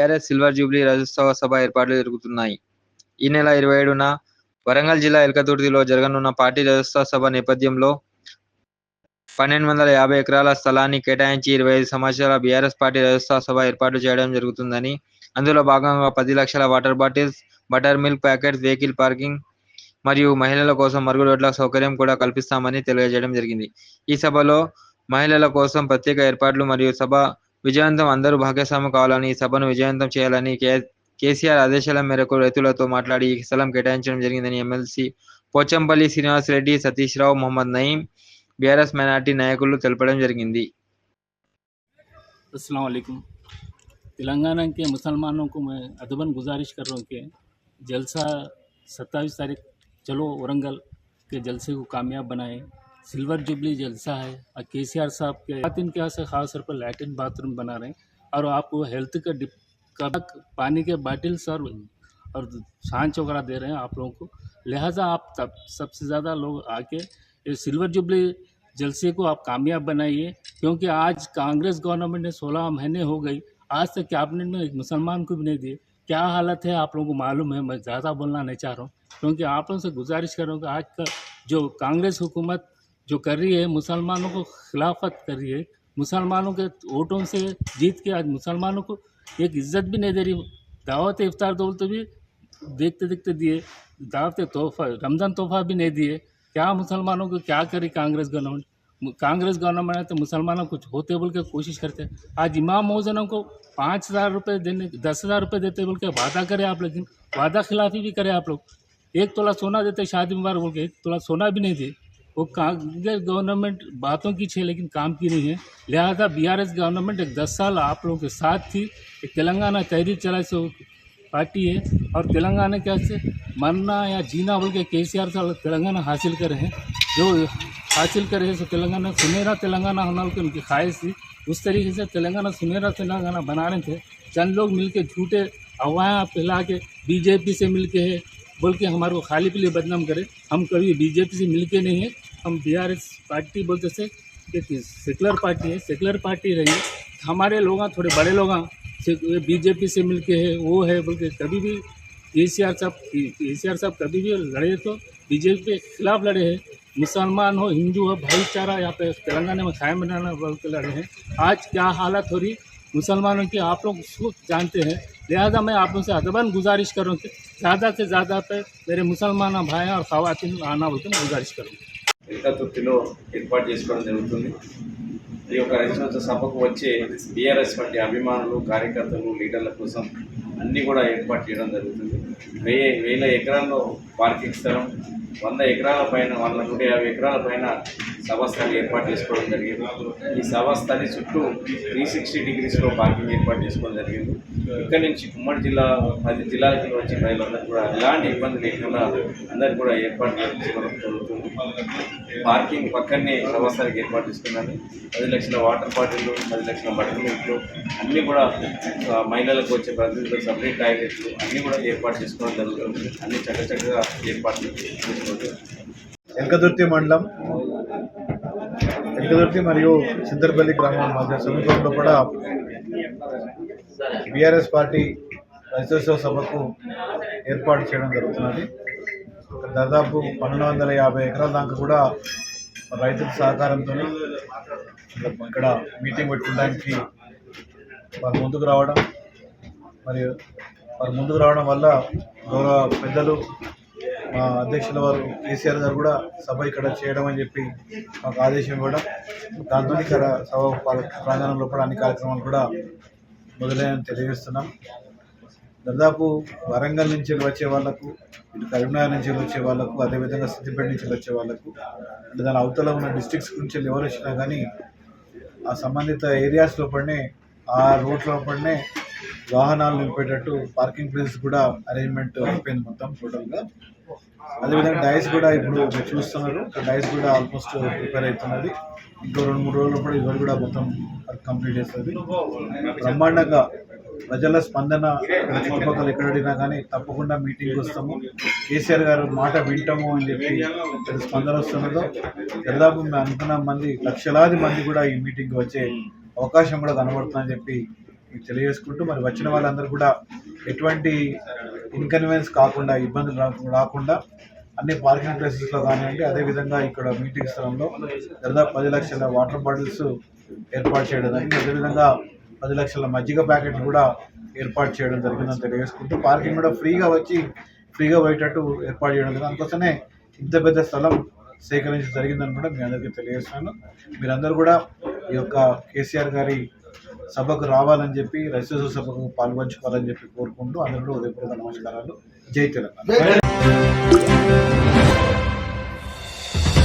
TRS silver Jubilee Rajyotsava సభ ఏర్పాట్లు జరుగుతున్నాయి. ఈ నెల ఇరవై ఏడున వరంగల్ జిల్లా ఎల్కతుర్తిలో జరగనున్న పార్టీ రాజ్యోత్సవ సభ నేపథ్యంలో పన్నెండు వందల యాభై ఎకరాల స్థలాన్ని కేటాయించి ఇరవై ఐదు సంవత్సరాల బీఆర్ఎస్ పార్టీ రాజ్యోత్సవ సభ ఏర్పాటు చేయడం జరుగుతుందని అందులో భాగంగా పది లక్షల water bottles butter milk packets vehicle parking మరియు మహిళల కోసం మరుగుదొడ్ల సౌకర్యం కూడా కల్పిస్తామని తెలియజేయడం జరిగింది. ఈ సభలో మహిళల కోసం ప్రత్యేక ఏర్పాట్లు మరియు సభ విజయవంతం అందరూ భాగస్వామ్యం కావాలని ఈ సభను విజయవంతం చేయాలని కే కేసీఆర్ ఆదేశాల మేరకు రైతులతో మాట్లాడి ఈ స్థలం కేటాయించడం జరిగిందని MLC Pochampally Srinivas Reddy Satish Rao Mohammed Nayeem BRS minority నాయకులు తెలపడం జరిగింది अस्सलाम वालेकुम तेलंगाना के मुसलमानों को मैं अदबन गुजारिश कर रहा हूँ कि जलसा सत्ताईस तारीख चलो औरंगल के जलसे को कामयाब बनाए सिल्वर जुबली जलसा है और के सी आर साहब के बात इनके यहाँ से खास तौर पर लैट्रिन बाथरूम बना रहे हैं। और आपको हेल्थ का डिप का पानी के बाटिल्स और और सांच वगैरह दे रहे हैं आप लोगों को। लिहाजा आप तब सबसे ज़्यादा लोग आके ये सिल्वर जुबली जलसे को आप कामयाब बनाइए, क्योंकि आज कांग्रेस गवर्नमेंट ने 16 महीने हो गई, आज तक कैबिनेट में एक मुसलमान को भी नहीं दिए। क्या हालत है आप लोगों को मालूम है, मैं ज़्यादा बोलना नहीं चाह रहा हूँ, क्योंकि आप लोगों से गुजारिश कर रहा हूँ कि आज का जो कांग्रेस हुकूमत जो कर रही है, मुसलमानों को खिलाफत कर रही है। मुसलमानों के वोटों से जीत के आज मुसलमानों को एक इज़्ज़त भी नहीं दे रही। दावत इफ्तार दौल तो भी देखते देखते दिए। दावत तोहफा, रमज़ान तोहफा भी नहीं दिए। क्या मुसलमानों को क्या करी कांग्रेस गवर्नमेंट? कांग्रेस गवर्नमेंट है तो मुसलमानों कुछ होते बोल के कोशिश करते आज इमाम मौजनों को पाँच हज़ार रुपये देने, दस हज़ार रुपये देते बोल के वादा करें आप लेकिन वादा खिलाफी भी करें आप लोग। एक तोला सोना देते, शादी मुबारक बोल के एक तोला सोना भी नहीं दिए। वो कांग्रेस गवर्नमेंट बातों की छे, लेकिन काम की नहीं है। लिहाजा बी आर एस गवर्नमेंट एक दस साल आप लोगों के साथ थी। एक तेलंगाना तहरीर चला सो पार्टी है। और तेलंगाना कैसे मरना या जीना बोल के के सी आर साल तेलंगाना हासिल करे हैं। जो हासिल करे हैं, सो तेलंगाना, सुनहरा तेलंगाना होना बोल के उनकी ख्वाहिश थी। उस तरीके से तेलंगाना सुनहरा तेलंगाना बना रहे थे। चंद लोग मिलके झूठे अफवाहें फैला के बीजेपी से मिलके है बोल के हमारे को खाली पीली बदनाम करे। हम कभी बीजेपी से मिलके नहीं है। हम बी आर एस पार्टी बोलते से एक सेकुलर पार्टी है सेकुलर पार्टी रही है हमारे लोग थोड़े बड़े लोग बीजेपी से मिलके है, वो है, बोल के कभी भी ए सी आर साहब ए सी आर साहब कभी भी लड़े तो बीजेपी के खिलाफ लड़े हैं। मुसलमान हो, हिंदू हो, भाईचारा यहाँ पे तेलंगाना में कायम बनाना बोल के लड़े हैं। आज क्या हालत हो रही? मुसलमानों की आप लोग जानते हैं। लिहाजा मैं आप लोगों से अदबन गुजारिश करूँ कि ज़्यादा से ज़्यादा पे मेरे मुसलमान भाई और खातन आना बोल के मैं गुजारिश करूँ ఏకతుర్తిలో ఏర్పాటు చేసుకోవడం జరుగుతుంది ఈ యొక్క రైతు సభకు వచ్చే బీఆర్ఎస్ వంటి అభిమానులు కార్యకర్తలు లీడర్ల కోసం అన్నీ కూడా ఏర్పాటు చేయడం జరుగుతుంది వెయ్యి వేల ఎకరాల్లో పార్కింగ్ స్థలం వంద ఎకరాల పైన వంద నూట యాభై ఎకరాల పైన సభాస్థలి ఏర్పాటు చేసుకోవడం జరిగింది. ఈ సభాస్థలి చుట్టూ త్రీ సిక్స్టీ డిగ్రీస్లో పార్కింగ్ ఏర్పాటు చేసుకోవడం జరిగింది. ఇక్కడ నుంచి ఉమ్మడి జిల్లా పది జిల్లాలకి వచ్చి ప్రజలందరూ కూడా ఎలాంటి ఇబ్బంది లేకుండా అందరు కూడా ఏర్పాటు చేసుకోవడం జరుగుతుంది. పార్కింగ్ పక్కనే సభాస్థలికి ఏర్పాటు చేసుకున్నాను పది లక్షల వాటర్ బాటిల్లు పది లక్షల బటర్ మిల్క్లు అన్నీ కూడా మహిళలకు వచ్చే ప్రతినిధులు సపరేట్ టాయిలెట్లు అన్నీ కూడా ఏర్పాటు చేసుకోవడం జరుగుతుంది. అన్ని చక్క చక్కగా ఏర్పాట్లు చేసుకోవడం ఎల్కదుర్తి మండలం ఎల్కదుర్తి మరియు సిద్దర్పల్లి గ్రామం మధ్య సమీపంలో కూడా బీఆర్ఎస్ పార్టీ రాజ్యోత్సవ సభకు ఏర్పాటు చేయడం జరుగుతున్నది. దాదాపు పన్నెండు వందల యాభై ఎకరాల దాకా కూడా రైతుల సహకారంతో ఇక్కడ మీటింగ్ పెట్టుకోవడానికి వారు ముందుకు రావడం మరియు వారు ముందుకు రావడం వల్ల గౌరవ పెద్దలు మా అధ్యక్షుల వారు కేసీఆర్ గారు కూడా సభ ఇక్కడ చేయడం అని చెప్పి మాకు ఆదేశం ఇవ్వడం. దాంతో ఇక్కడ సభ ప్రాంగణంలో కూడా అన్ని కార్యక్రమాలు కూడా మొదలైన తెలియజేస్తున్నాం. దాదాపు వరంగల్ నుంచి వచ్చే వాళ్ళకు ఇటు కరీంనగర్ నుంచి వచ్చే వాళ్ళకు అదేవిధంగా సిద్దిపేట నుంచి వచ్చే వాళ్ళకు అంటే దాని అవతల ఉన్న డిస్ట్రిక్ట్స్ నుంచి ఎవరు వచ్చినా కానీ ఆ సంబంధిత ఏరియాస్ లోపలనే ఆ రోడ్ లోపలనే వాహనాలు నిలిపేటట్టు పార్కింగ్ ప్లేస్ కూడా అరేంజ్మెంట్ అయిపోయింది మొత్తం టోటల్గా. అదేవిధంగా డైస్ కూడా ఇప్పుడు చూస్తున్నారు. డైస్ కూడా ఆల్మోస్ట్ ప్రిపేర్ అవుతున్నది. ఇంకో రెండు మూడు రోజులు కూడా ఇవాళ కూడా మొత్తం వర్క్ కంప్లీట్ చేస్తుంది. బ్రహ్మాండంగా ప్రజల స్పందన చుట్టుపక్కల ఎక్కడైనా కానీ తప్పకుండా మీటింగ్ వస్తాము. కేసీఆర్ గారు మాట వింటాము అని చెప్పి స్పందన వస్తున్నదో దాదాపు అనుకున్న మంది లక్షలాది మంది కూడా ఈ మీటింగ్కి వచ్చే అవకాశం కూడా కనబడుతుందని చెప్పి మీకు తెలియజేసుకుంటూ మరి వచ్చిన వాళ్ళందరూ కూడా ఎటువంటి ఇన్కన్వీనియన్స్ కాకుండా ఇబ్బందులు రాకుండా అన్ని పార్కింగ్ ప్లేసెస్లో కానివ్వండి అదేవిధంగా ఇక్కడ మీటింగ్ స్థలంలో దాదాపు పది లక్షల వాటర్ బాటిల్స్ ఏర్పాటు చేయడం జరిగింది. అదేవిధంగా పది లక్షల మజ్జిగ ప్యాకెట్లు కూడా ఏర్పాటు చేయడం జరిగిందని తెలియజేసుకుంటూ పార్కింగ్ కూడా ఫ్రీగా వచ్చి ఫ్రీగా పోయేటట్టు ఏర్పాటు చేయడం జరిగింది. అందుకోసమే ఇంత పెద్ద స్థలం సేకరించడం జరిగిందని కూడా మీ అందరికీ తెలియజేస్తున్నాను. మీరందరూ కూడా ఈ యొక్క కేసీఆర్ గారి సభకు రావాలని చెప్పి రైతు సభకు పాల్పంచుకోవాలని చెప్పి కోరుకుంటూ అందరూ ఉదయపూర్వక నమస్కారాలు. జై తెలంగాణ.